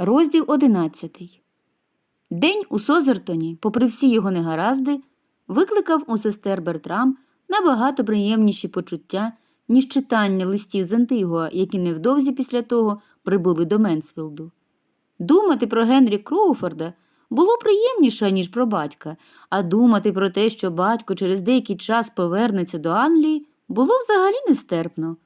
Розділ одинадцятий. День у Созертоні, попри всі його негаразди, викликав у сестер Бертрам набагато приємніші почуття, ніж читання листів з Антигуа, які невдовзі після того прибули до Менсфілду. Думати про Генрі Кроуфорда було приємніше, ніж про батька, а думати про те, що батько через деякий час повернеться до Англії, було взагалі нестерпно.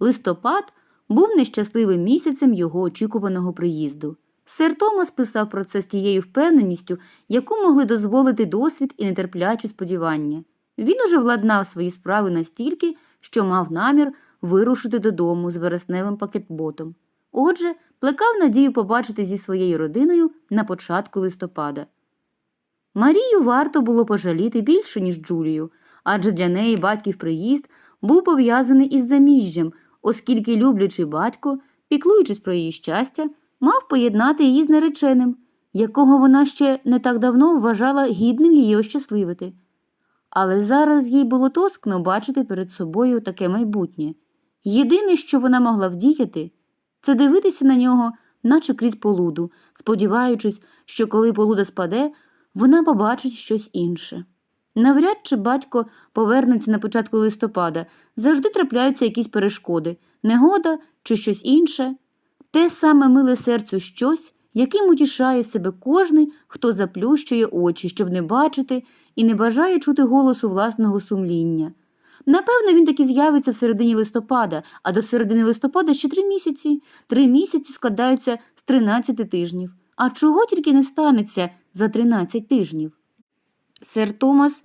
Листопад був нещасливим місяцем його очікуваного приїзду. Сер Томас писав про це з тією впевненістю, яку могли дозволити досвід і нетерплячі сподівання. Він уже владнав свої справи настільки, що мав намір вирушити додому з вересневим пакетботом. Отже, плекав надію побачити зі своєю родиною на початку листопада. Марію варто було пожаліти більше, ніж Джулію, адже для неї батьків приїзд був пов'язаний із заміжжям, оскільки люблячий батько, піклуючись про її щастя, мав поєднати її з нареченим, якого вона ще не так давно вважала гідним її ощасливити. Але зараз їй було тоскно бачити перед собою таке майбутнє. Єдине, що вона могла вдіяти, це дивитися на нього, наче крізь полуду, сподіваючись, що коли полуда спаде, вона побачить щось інше. Навряд чи батько повернеться на початку листопада, завжди трапляються якісь перешкоди, негода чи щось інше. Те саме миле серцю щось, яким утішає себе кожний, хто заплющує очі, щоб не бачити і не бажає чути голосу власного сумління. Напевно, він таки з'явиться в середині листопада, а до середини листопада ще три місяці. Три місяці складаються з 13 тижнів. А чого тільки не станеться за 13 тижнів? Сер Томас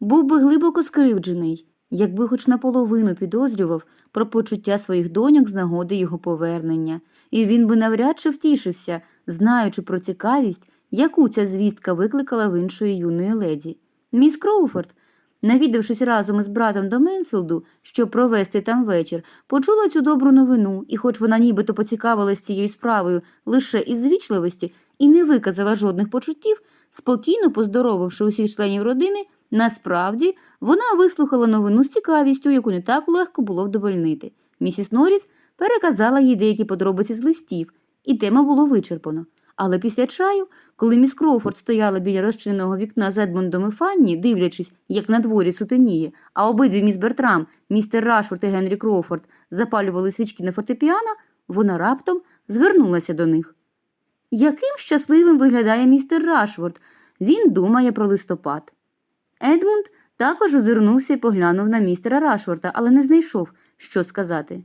був би глибоко скривджений, якби хоч наполовину підозрював про почуття своїх доньок з нагоди його повернення, і він би навряд чи втішився, знаючи про цікавість, яку ця звістка викликала в іншої юної леді. Міс Кроуфорд, навідавшись разом із братом до Менсфілду, щоб провести там вечір, почула цю добру новину, і, хоч вона нібито поцікавилась цією справою лише із звічливості і не виказала жодних почуттів, спокійно поздоровивши усіх членів родини, насправді вона вислухала новину з цікавістю, яку не так легко було вдовольнити. Місіс Норріс переказала їй деякі подробиці з листів, і тема було вичерпано. Але після чаю, коли міс Кроуфорд стояла біля розчиненого вікна з Едмондом і Фанні, дивлячись, як на дворі сутеніє, а обидві міс Бертрам, містер Рашфорд і Генрі Кроуфорд запалювали свічки на фортепіано, вона раптом звернулася до них. Яким щасливим виглядає містер Рашфорд? Він думає про листопад. Едмунд також озирнувся і поглянув на містера Рашфорда, але не знайшов, що сказати.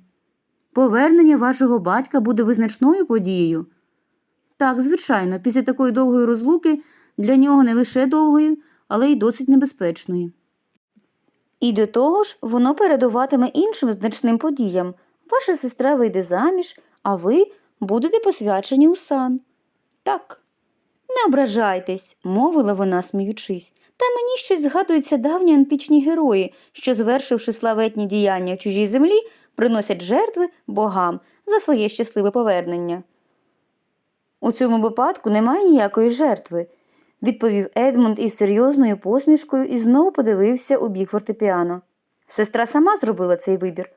Повернення вашого батька буде визначною подією. Так, звичайно, після такої довгої розлуки для нього не лише довгої, але й досить небезпечної. І до того ж, воно передуватиме іншим значним подіям. Ваша сестра вийде заміж, а ви будете посвячені у сан. Так. Не ображайтесь, мовила вона, сміючись. Та мені щось згадуються давні античні герої, що, звершивши славетні діяння в чужій землі, приносять жертви богам за своє щасливе повернення. У цьому випадку немає ніякої жертви, відповів Едмунд із серйозною посмішкою і знову подивився у бік фортепіано. Сестра сама зробила цей вибір.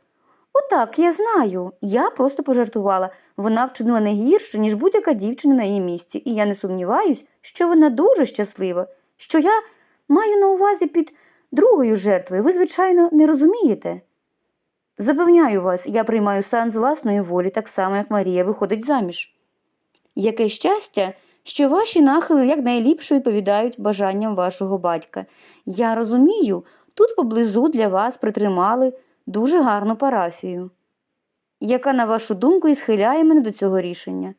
Отак, я знаю. Я просто пожартувала. Вона вчинила не гірше, ніж будь-яка дівчина на її місці, і я не сумніваюсь, що вона дуже щаслива, що я маю на увазі під другою жертвою, ви, звичайно, не розумієте. Запевняю вас, я приймаю сан з власної волі, так само, як Марія виходить заміж. Яке щастя, що ваші нахили якнайліпше відповідають бажанням вашого батька. Я розумію, тут поблизу для вас притримали дуже гарну парафію. Яка, на вашу думку, і схиляє мене до цього рішення?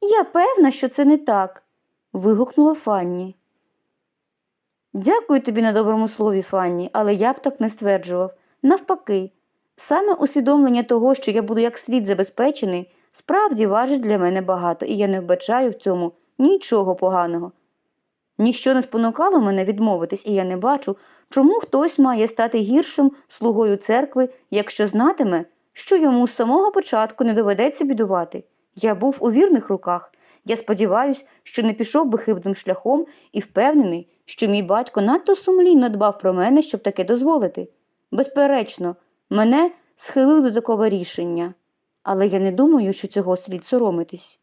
Я певна, що це не так. вигукнула Фанні. Дякую тобі на доброму слові, Фанні, але я б так не стверджував. Навпаки, саме усвідомлення того, що я буду як слід забезпечений, справді важить для мене багато, і я не вбачаю в цьому нічого поганого. Ніщо не спонукало мене відмовитись, і я не бачу, чому хтось має стати гіршим слугою церкви, якщо знатиме, що йому з самого початку не доведеться бідувати. Я був у вірних руках. Я сподіваюся, що не пішов би хибним шляхом і впевнений, що мій батько надто сумлінно дбав про мене, щоб таке дозволити. Безперечно, мене схилили до такого рішення, але я не думаю, що цього слід соромитись.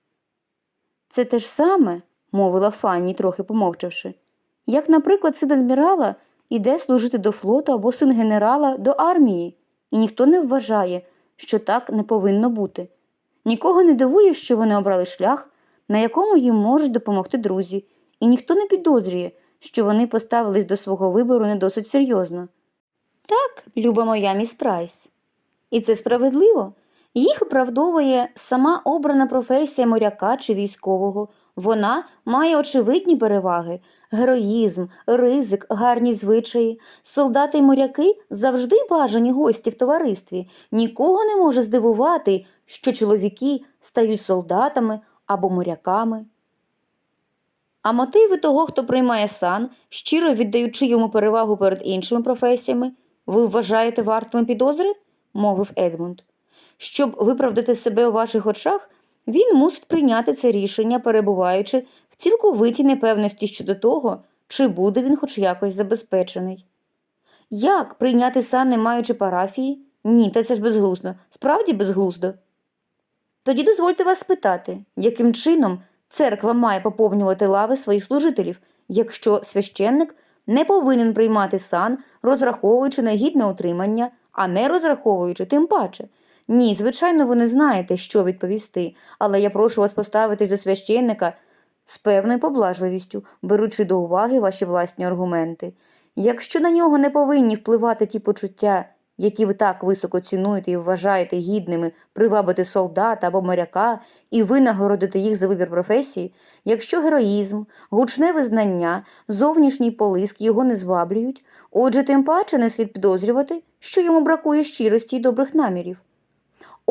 Це те ж саме, мовила Фанні, трохи помовчавши, як, наприклад, син адмірала іде служити до флоту або син генерала до армії, і ніхто не вважає, що так не повинно бути. Нікого не дивує, що вони обрали шлях, на якому їм можуть допомогти друзі, і ніхто не підозрює, що вони поставились до свого вибору не досить серйозно. Так, люба моя міс Прайс. І це справедливо. Їх виправдовує сама обрана професія моряка чи військового. Вона має очевидні переваги героїзм, ризик, гарні звичаї. Солдати й моряки завжди бажані гості в товаристві. Нікого не може здивувати, що чоловіки стають солдатами або моряками. А мотиви того, хто приймає сан, щиро віддаючи йому перевагу перед іншими професіями, ви вважаєте вартими підозри? мовив Едмунд. Щоб виправдати себе у ваших очах, він мусить прийняти це рішення, перебуваючи в цілковитій непевності щодо того, чи буде він хоч якось забезпечений. Як прийняти сан, не маючи парафії? Ні, та це ж безглуздо, справді безглуздо. Тоді дозвольте вас спитати, яким чином церква має поповнювати лави своїх служителів, якщо священник не повинен приймати сан, розраховуючи на гідне утримання, а не розраховуючи тим паче. Ні, звичайно, ви не знаєте, що відповісти, але я прошу вас поставитись до священника з певною поблажливістю, беручи до уваги ваші власні аргументи. Якщо на нього не повинні впливати ті почуття, які ви так високо цінуєте і вважаєте гідними привабити солдата або моряка і винагородити їх за вибір професії, якщо героїзм, гучне визнання, зовнішній полиск його не зваблюють, отже, тим паче не слід підозрювати, що йому бракує щирості й добрих намірів.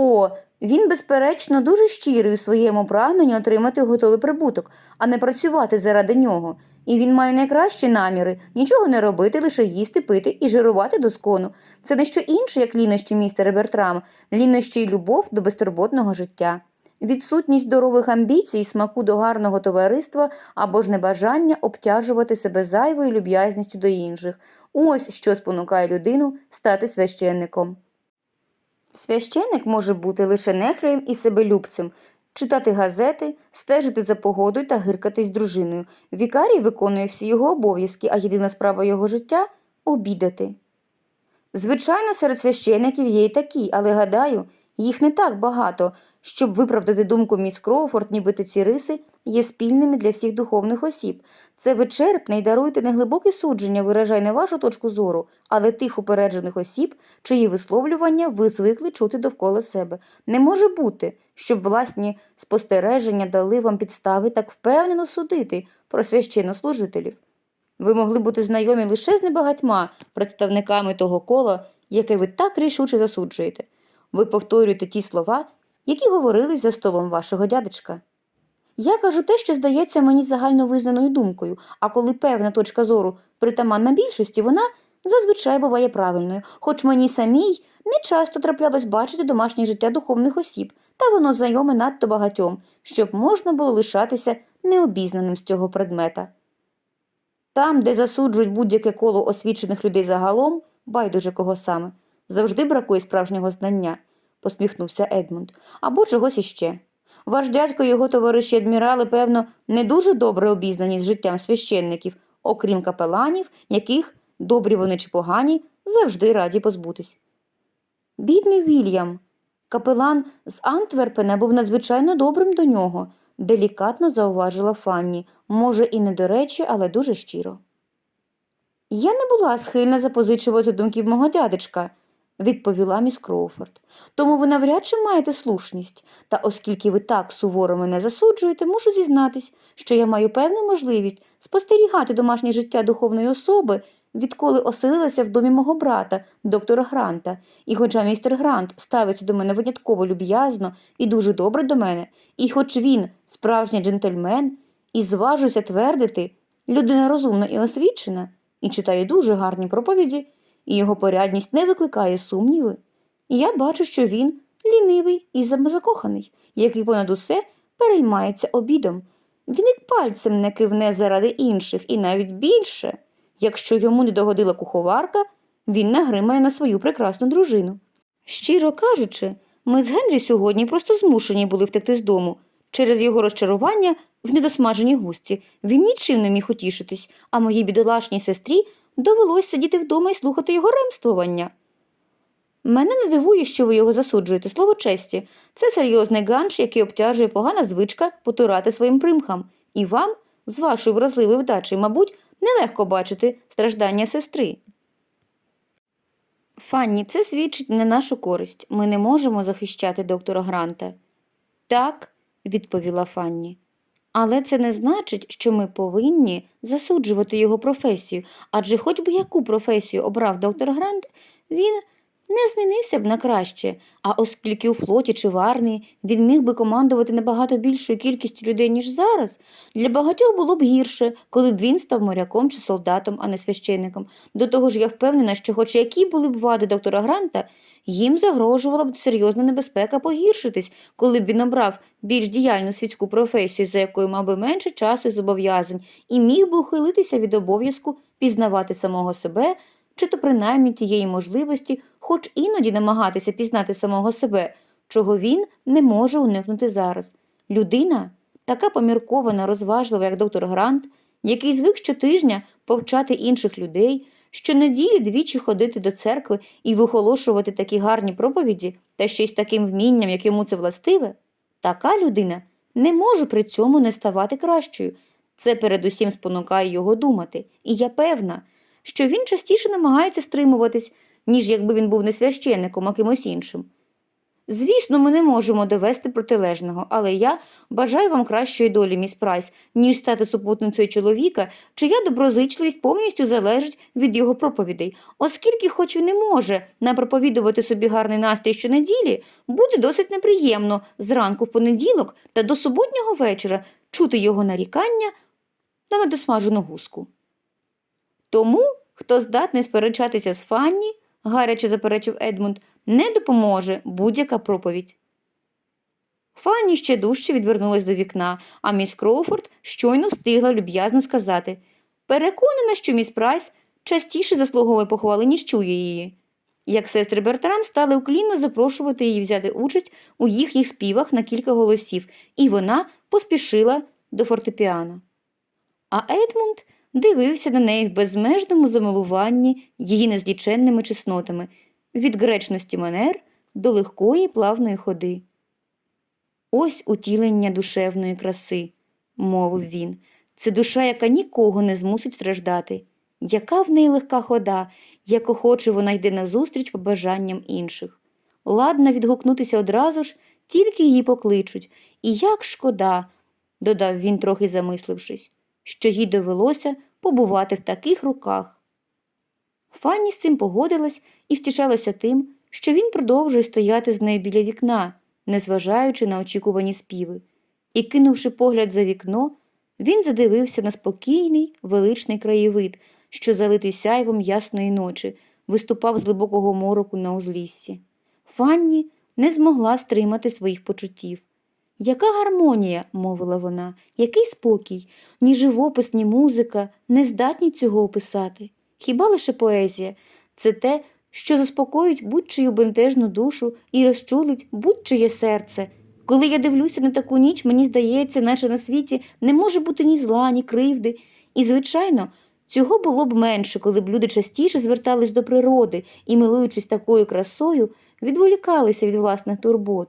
О, він, безперечно, дуже щирий у своєму прагненні отримати готовий прибуток, а не працювати заради нього. І він має найкращі наміри нічого не робити, лише їсти, пити і жирувати до скону. Це не що інше, як лінощі містера Бертрам, лінощі й любов до безтурботного життя. Відсутність здорових амбіцій, смаку до гарного товариства або ж небажання обтяжувати себе зайвою люб'язністю до інших. Ось що спонукає людину стати священником. Священник може бути лише нехреєм і себелюбцем, читати газети, стежити за погодою та гиркатись дружиною. Вікарій виконує всі його обов'язки, а єдина справа його життя обідати. Звичайно, серед священиків є й такі, але гадаю, їх не так багато, щоб виправдати думку міс Кроуфорд, нібито ці риси є спільними для всіх духовних осіб. Це вичерпне й даруйте неглибоке судження, виражай не вашу точку зору, але тих упереджених осіб, чиї висловлювання ви звикли чути довкола себе. Не може бути, щоб власні спостереження дали вам підстави так впевнено судити про священнослужителів. Ви могли бути знайомі лише з небагатьма представниками того кола, яке ви так рішуче засуджуєте. Ви повторюєте ті слова, які говорились за столом вашого дядечка. Я кажу те, що здається мені загальновизнаною думкою, а коли певна точка зору притаманна більшості, вона зазвичай буває правильною, хоч мені самій не часто траплялось бачити домашнє життя духовних осіб, та воно знайоме надто багатьом, щоб можна було лишатися необізнаним з цього предмета. Там, де засуджують будь-яке коло освічених людей загалом, байдуже кого саме, завжди бракує справжнього знання, посміхнувся Едмунд, або чогось іще. Ваш дядько і його товариші адмірали, певно, не дуже добре обізнані з життям священників, окрім капеланів, яких, добрі вони чи погані, завжди раді позбутись. Бідний Вільям. Капелан з Антверпена був надзвичайно добрим до нього, делікатно зауважила Фанні, може, і не до речі, але дуже щиро. Я не була схильна запозичувати думків мого дядечка, відповіла міс Кроуфорд. Тому ви навряд чи маєте слушність. Та оскільки ви так суворо мене засуджуєте, мушу зізнатись, що я маю певну можливість спостерігати домашнє життя духовної особи, відколи оселилася в домі мого брата, доктора Гранта, і хоча містер Грант ставиться до мене винятково люб'язно і дуже добре до мене, і хоч він справжній джентльмен, і зважуся твердити, людина розумна і освічена, і читає дуже гарні проповіді, і його порядність не викликає сумніви, я бачу, що він лінивий і закоханий, який понад усе переймається обідом. Він і пальцем не кивне заради інших, і навіть більше. Якщо йому не догодила куховарка, він нагримає на свою прекрасну дружину. Щиро кажучи, ми з Генрі сьогодні просто змушені були втекти з дому, Через його розчарування в недосмаженій густі він нічим не міг утішитись, а моїй бідолашній сестрі довелось сидіти вдома і слухати його ремствування. Мене не дивує, що ви його засуджуєте, слово честі. Це серйозний ганш, який обтяжує погана звичка потурати своїм примхам. І вам, з вашою вразливою вдачею, мабуть, нелегко бачити страждання сестри. Фанні, це свідчить не нашу користь. Ми не можемо захищати доктора Гранта. Так, відповіла Фанні. Але це не значить, що ми повинні засуджувати його професію, адже хоч би яку професію обрав доктор Грант, він не змінився б на краще, а оскільки у флоті чи в армії він міг би командувати набагато більшою кількістю людей, ніж зараз, для багатьох було б гірше, коли б він став моряком чи солдатом, а не священником. До того ж, я впевнена, що хоч які були б вади доктора Гранта, їм загрожувала б серйозна небезпека погіршитись, коли б він обрав більш діяльну світську професію, за якою мав би менше часу і зобов'язань, і міг би ухилитися від обов'язку пізнавати самого себе, чи то принаймні тієї можливості, хоч іноді намагатися пізнати самого себе, чого він не може уникнути зараз. Людина, така поміркована, розважлива, як доктор Грант, який звик щотижня повчати інших людей, щонеділі двічі ходити до церкви і вихолошувати такі гарні проповіді, та ще й з таким вмінням, як йому це властиве, така людина не може при цьому не ставати кращою. Це передусім спонукає його думати, і я певна, що він частіше намагається стримуватись, ніж якби він був не священником, а кимось іншим. Звісно, ми не можемо довести протилежного, але я бажаю вам кращої долі, міс Прайс, ніж стати супутницею чоловіка, чия доброзичливість повністю залежить від його проповідей, оскільки, хоч він не може напроповідувати собі гарний настрій щонеділі, буде досить неприємно зранку в понеділок та до суботнього вечора чути його нарікання на недосмажену гуску. Тому, хто здатний сперечатися з Фанні, гаряче заперечив Едмунд, не допоможе будь-яка проповідь. Фанні ще дужче відвернулась до вікна, а міс Кроуфорд щойно встигла люб'язно сказати переконана, що міс Прайс частіше заслуговує похвали, ніж чує її. Як сестри Бертрам стали уклінно запрошувати її взяти участь у їхніх співах на кілька голосів, і вона поспішила до фортепіано. А Едмунд дивився на неї в безмежному замилуванні її незліченними чеснотами, від гречності манер до легкої плавної ходи. Ось утілення душевної краси, мовив він. Це душа, яка нікого не змусить страждати. Яка в неї легка хода, як охоче вона йде назустріч побажанням інших. Ладна відгукнутися одразу ж, тільки її покличуть. І як шкода, додав він, трохи замислившись, що їй довелося побувати в таких руках. Фанні з цим погодилась і втішалася тим, що він продовжує стояти з нею біля вікна, незважаючи на очікувані співи, і, кинувши погляд за вікно, він задивився на спокійний, величний краєвид, що залитий сяйвом ясної ночі, виступав з глибокого мороку на узліссі. Фанні не змогла стримати своїх почуттів. Яка гармонія, мовила вона, який спокій, ні живопис, ні музика не здатні цього описати. Хіба лише поезія це те, що заспокоїть будь-чию бентежну душу і розчулить будь-чиє серце. Коли я дивлюся на таку ніч, мені здається, наче на світі не може бути ні зла, ні кривди. І, звичайно, цього було б менше, коли б люди частіше звертались до природи і, милуючись такою красою, відволікалися від власних турбот.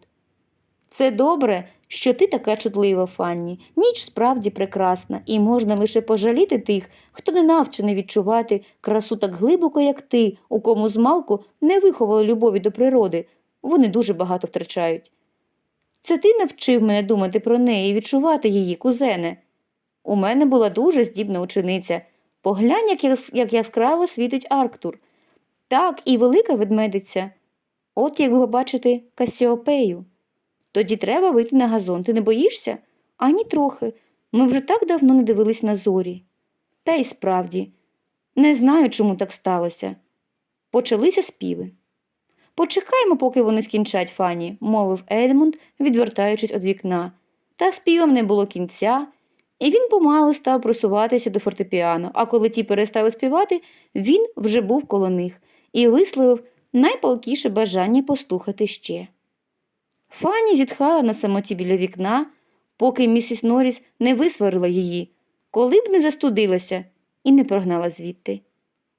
Це добре, що ти така чутлива, Фанні. Ніч справді прекрасна, і можна лише пожаліти тих, хто не навчений відчувати красу так глибоко, як ти, у кому змалку не виховали любові до природи. Вони дуже багато втрачають. Це ти навчив мене думати про неї і відчувати її, кузене. У мене була дуже здібна учениця. Поглянь, як, як яскраво світить Арктур. Так, і велика ведмедиця. От як ви побачите Касіопею. Тоді треба вийти на газон. Ти не боїшся? Ані трохи. Ми вже так давно не дивились на зорі. Та й справді, не знаю, чому так сталося. Почалися співи. Почекаймо, поки вони скінчать, Фані, мовив Едмунд, відвертаючись від вікна. Та співам не було кінця, і він помалу став просуватися до фортепіано, а коли ті перестали співати, він вже був коло них і висловив найпалкіше бажання постухати ще. Фанні зітхала на самоті біля вікна, поки місіс Норріс не висварила її, коли б не застудилася і не прогнала звідти.